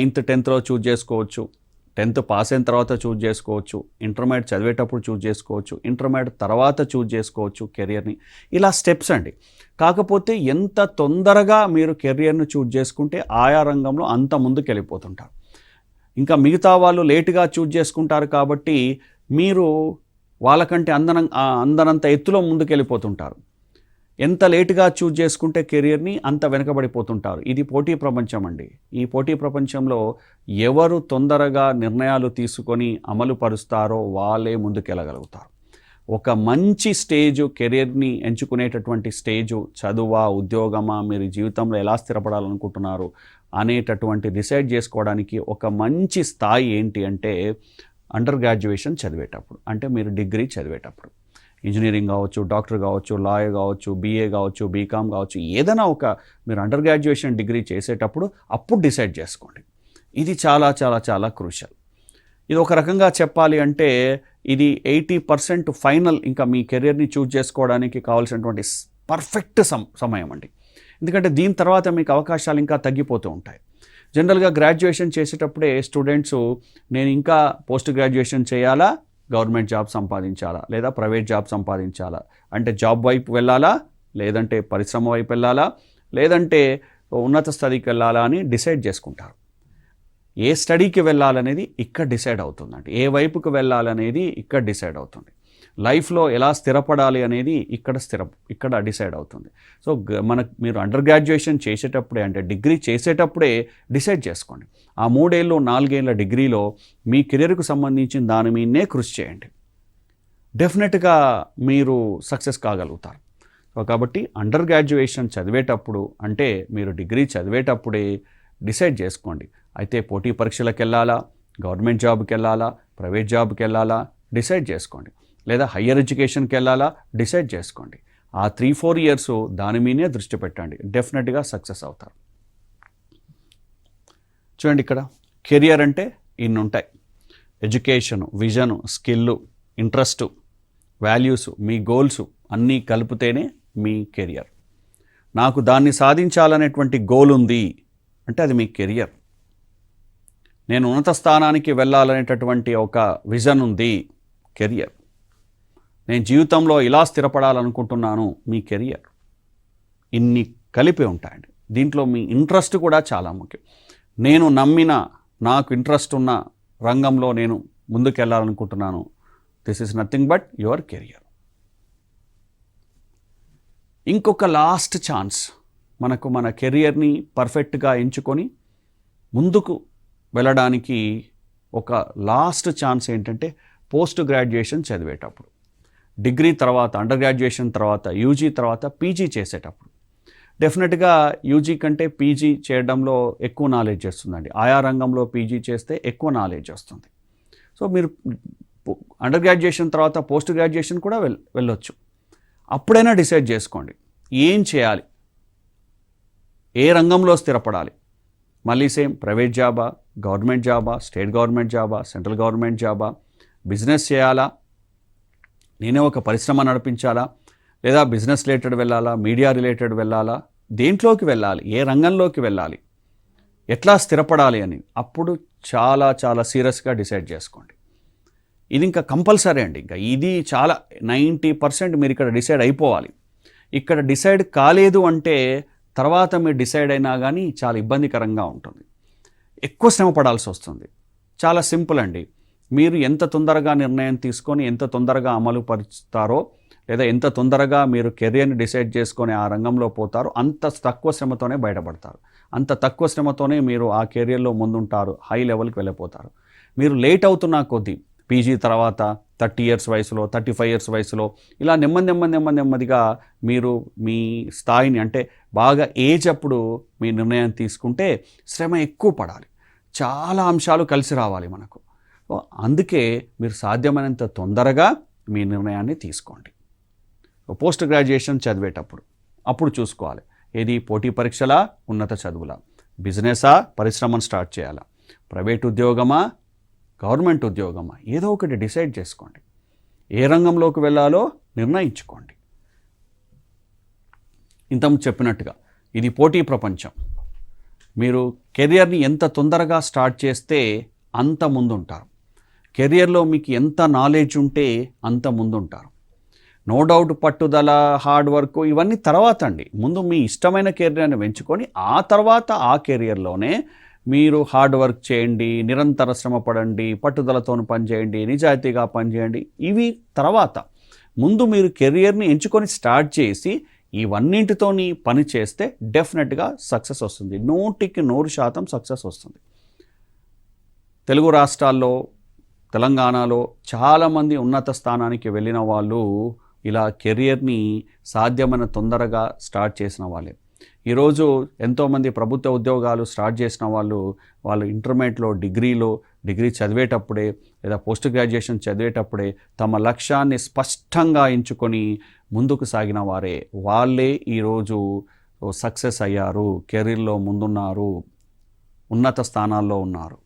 Ninth టెన్త్లో choose చేసుకోవచ్చు. Tenth pass అయిన తర్వాత చూజ్ చేసుకోవచ్చు. ఇంటర్మీడియట్ చదివేటప్పుడు చూజ్ చేసుకోవచ్చు. ఇంటర్మీడియట్ తర్వాత చూజ్ చేసుకోవచ్చు కెరియర్ని. ఇలా స్టెప్స్ అండి. కాకపోతే ఎంత తొందరగా మీరు కెరియర్ను చూజ్ చేసుకుంటే ఆయా రంగంలో అంత ముందుకు వెళ్ళిపోతుంటారు ఇంకా మిగతా వాళ్ళు లేటుగా చూజ్ చేసుకుంటారు కాబట్టి మీరు వాళ్ళకంటే అందనం అందనంత ఎత్తులో ముందుకు వెళ్ళిపోతుంటారు ఎంత లేటుగా చూజ్ చేసుకుంటే కెరియర్ని అంత వెనకబడిపోతుంటారు. ఇది పోటీ ప్రపంచం అండి. ఈ పోటీ ప్రపంచంలో ఎవరు తొందరగా నిర్ణయాలు తీసుకొని అమలు పరుస్తారో వాళ్ళే ముందుకెళ్ళగలుగుతారు. ఒక మంచి స్టేజు కెరియర్ని ఎంచుకునేటటువంటి స్టేజు చదువా ఉద్యోగమా మీరు జీవితంలో ఎలా స్థిరపడాలనుకుంటున్నారు అనేటటువంటి డిసైడ్ చేసుకోవడానికి ఒక మంచి స్థాయి ఏంటి అంటే అండర్ గ్రాడ్యుయేషన్ చదివేటప్పుడు. అంటే మీరు డిగ్రీ చదివేటప్పుడు. ఇంజనీరింగ్ కావచ్చు డాక్టర్ కావచ్చు లాయర్ కావచ్చు బీఏ కావచ్చు బీకామ్ కావచ్చు ఏదైనా ఒక మీరు అండర్ గ్రాడ్యుయేషన్ డిగ్రీ చేసేటప్పుడు అప్పుడు డిసైడ్ చేసుకోండి. ఇది చాలా చాలా చాలా క్రూషల్ ఇది ఒక రకంగా చెప్పాలి అంటే ఇది ఎయిటీ పర్సెంట్ ఫైనల్ ఇంకా మీ కెరియర్ని చూజ్ చేసుకోవడానికి కావాల్సినటువంటి పర్ఫెక్ట్ సమ్ సమయం అండి. ఎందుకంటే దీని తర్వాత మీకు అవకాశాలు ఇంకా తగ్గిపోతూ ఉంటాయి. జనరల్గా గ్రాడ్యుయేషన్ చేసేటప్పుడే స్టూడెంట్స్ నేను ఇంకా పోస్ట్ గ్రాడ్యుయేషన్ చేయాలా? గవర్నమెంట్ జాబ్ సంపాదించాలా? లేదా ప్రైవేట్ జాబ్ సంపాదించాలా? అంటే జాబ్ వైపు వెళ్ళాలా? లేదంటే పరిశ్రమ వైపు వెళ్ళాలా? లేదంటే ఉన్నత స్థాయికి వెళ్ళాలా అని డిసైడ్ చేసుకుంటారు. ఏ స్టడీకి వెళ్ళాలనేది ఇక్కడ డిసైడ్ అవుతుందండి. ఏ వైపుకి వెళ్ళాలనేది ఇక్కడ డిసైడ్ అవుతుంది. లైఫ్లో ఎలా స్థిరపడాలి అనేది ఇక్కడ స్థిర ఇక్కడ డిసైడ్ అవుతుంది. సో మన మీరు అండర్ గ్రాడ్యుయేషన్ చేసేటప్పుడే అంటే డిగ్రీ చేసేటప్పుడే డిసైడ్ చేసుకోండి. ఆ మూడేళ్ళు నాలుగేళ్ళ డిగ్రీలో మీ కెరీర్కు సంబంధించిన దాని మీదనే కృషి చేయండి. డెఫినెట్గా మీరు సక్సెస్ కాగలుగుతారు. సో కాబట్టి అండర్ గ్రాడ్యుయేషన్ చదివేటప్పుడు అంటే మీరు డిగ్రీ చదివేటప్పుడే డిసైడ్ చేసుకోండి. అయితే పోటీ పరీక్షలకు వెళ్ళాలా? గవర్నమెంట్ జాబ్కి వెళ్ళాలా ప్రైవేట్ జాబ్కి వెళ్ళాలా డిసైడ్ చేసుకోండి. లేదా హయ్యర్ ఎడ్యుకేషన్కి వెళ్ళాలా డిసైడ్ చేసుకోండి. ఆ త్రీ ఫోర్ ఇయర్స్ దాని మీదే దృష్టి పెట్టండి. డెఫినెట్గా సక్సెస్ అవుతారు. చూడండి ఇక్కడ కెరియర్ అంటే ఇన్ని ఉంటాయి education vision skill interest values మీ గోల్స్ అన్నీ కలిపితేనే మీ కెరియర్ నాకు దాన్ని సాధించాలనేటువంటి గోల్ ఉంది అంటే అది మీ కెరియర్ నేను ఉన్నత స్థానానికి వెళ్ళాలనేటటువంటి ఒక విజన్ ఉంది కెరియర్ నేను జీవితంలో ఇలా స్థిరపడాలనుకుంటున్నాను మీ కెరియర్ ఇన్ని కలిపి ఉంటాయండి. దీంట్లో మీ ఇంట్రెస్ట్ కూడా చాలా ముఖ్యం. నేను నమ్మిన నాకు ఇంట్రెస్ట్ ఉన్న రంగంలో నేను ముందుకెళ్ళాలనుకుంటున్నాను this is nothing but your career. ఇంకొక లాస్ట్ ఛాన్స్ మనకు మన కెరియర్ని పర్ఫెక్ట్గా ఎంచుకొని ముందుకు వెళ్ళడానికి ఒక లాస్ట్ ఛాన్స్ ఏంటంటే పోస్ట్ గ్రాడ్యుయేషన్ చదివేటప్పుడు. డిగ్రీ తర్వాత అండర్ గ్రాడ్యుయేషన్ తర్వాత యూజీ తర్వాత పీజీ చేసేటప్పుడు. డెఫినెట్గా యూజీ కంటే పీజీ చేయడంలో ఎక్కువ నాలెడ్జ్ వస్తుందండి. ఆయా రంగంలో పీజీ చేస్తే ఎక్కువ నాలెడ్జ్ వస్తుంది. సో మీరు అండర్ గ్రాడ్యుయేషన్ తర్వాత పోస్ట్ గ్రాడ్యుయేషన్ కూడా వెల్ వెళ్ళొచ్చు. అప్పుడైనా డిసైడ్ చేసుకోండి. ఏం చేయాలి? ఏ రంగంలో స్థిరపడాలి? మళ్ళీ సేమ్ ప్రైవేట్ జాబా గవర్నమెంట్ జాబా స్టేట్ గవర్నమెంట్ జాబా సెంట్రల్ గవర్నమెంట్ జాబా బిజినెస్ చేయాలా? నేనే ఒక పరిశ్రమ నడిపించాలా? లేదా బిజినెస్ రిలేటెడ్ వెళ్ళాలా? మీడియా రిలేటెడ్ వెళ్ళాలా? దేంట్లోకి వెళ్ళాలి? ఏ రంగంలోకి వెళ్ళాలి? ఎట్లా స్థిరపడాలి అని అప్పుడు చాలా చాలా సీరియస్గా డిసైడ్ చేసుకోండి. ఇది ఇంకా కంపల్సరీ అండి. ఇంకా ఇది చాలా నైంటీ పర్సెంట్ మీరు ఇక్కడ డిసైడ్ అయిపోవాలి. ఇక్కడ డిసైడ్ కాలేదు అంటే తర్వాత మీరు డిసైడ్ అయినా కానీ చాలా ఇబ్బందికరంగా ఉంటుంది. ఎక్కువ శ్రమ పడాల్సి వస్తుంది. చాలా సింపుల్ అండి. మీరు ఎంత తొందరగా నిర్ణయం తీసుకొని ఎంత తొందరగా అమలు పరుస్తారో లేదా ఎంత తొందరగా మీరు కెరియర్ని డిసైడ్ చేసుకొని ఆ రంగంలో పోతారో అంత తక్కువ శ్రమతోనే బయటపడతారు. అంత తక్కువ శ్రమతోనే మీరు ఆ కెరియర్లో ముందుంటారు హై లెవెల్కి వెళ్ళిపోతారు. మీరు లేట్ అవుతున్న కొద్దీ పీజీ తర్వాత థర్టీ ఇయర్స్ వయసులో థర్టీ ఫైవ్ ఇయర్స్ వయసులో ఇలా నెమ్మది నెమ్మది నెమ్మది నెమ్మదిగా మీరు మీ స్థాయిని అంటే బాగా ఏజ్ అప్పుడు మీ నిర్ణయం తీసుకుంటే శ్రమ ఎక్కువ పడాలి. చాలా అంశాలు కలిసి రావాలి మనకు. అందుకే మీరు సాధ్యమైనంత తొందరగా మీ నిర్ణయాన్ని తీసుకోండి. పోస్ట్ గ్రాడ్యుయేషన్ చదివేటప్పుడు అప్పుడు చూసుకోవాలి. ఏది? పోటీ పరీక్షలా? ఉన్నత చదువులా? బిజినెసా? పరిశ్రమను స్టార్ట్ చేయాలా? ప్రైవేట్ ఉద్యోగమా? గవర్నమెంట్ ఉద్యోగమా? ఏదో ఒకటి డిసైడ్ చేసుకోండి. ఏ రంగంలోకి వెళ్ళాలో నిర్ణయించుకోండి. ఇంత చెప్పినట్టుగా ఇది పోటీ ప్రపంచం. మీరు కెరియర్ని ఎంత తొందరగా స్టార్ట్ చేస్తే అంత ముందుంటారు. కెరియర్లో మీకు ఎంత నాలెడ్జ్ ఉంటే అంత ముందుంటారు. నో డౌట్ పట్టుదల హార్డ్ వర్క్ ఇవన్నీ తర్వాత అండి. ముందు మీ ఇష్టమైన కెరియర్ని పెంచుకొని ఆ తర్వాత ఆ కెరియర్లోనే మీరు హార్డ్ వర్క్ చేయండి నిరంతర శ్రమ పడండి పట్టుదలతో పనిచేయండి నిజాయితీగా పనిచేయండి. ఇవి తర్వాత ముందు మీరు కెరియర్ని ఎంచుకొని స్టార్ట్ చేసి ఇవన్నింటితోని పని చేస్తే డెఫినెట్గా సక్సెస్ వస్తుంది. నూటికి నూరు శాతం సక్సెస్ వస్తుంది. తెలుగు రాష్ట్రాల్లో తెలంగాణలో చాలామంది ఉన్నత స్థానానికి వెళ్ళిన వాళ్ళు ఇలా కెరియర్ని సాధ్యమైన తొందరగా స్టార్ట్ చేసిన వాళ్ళే. ఈరోజు ఎంతోమంది ప్రభుత్వ ఉద్యోగాలు స్టార్ట్ చేసిన వాళ్ళు వాళ్ళు ఇంటర్మీడియట్లో డిగ్రీలో డిగ్రీ చదివేటప్పుడే లేదా పోస్ట్ గ్రాడ్యుయేషన్ చదివేటప్పుడే తమ లక్ష్యాన్ని స్పష్టంగా ఎంచుకొని ముందుకు సాగిన వారే. వాళ్ళే ఈరోజు సక్సెస్ అయ్యారు కెరీర్లో ముందున్నారు ఉన్నత స్థానాల్లో ఉన్నారు.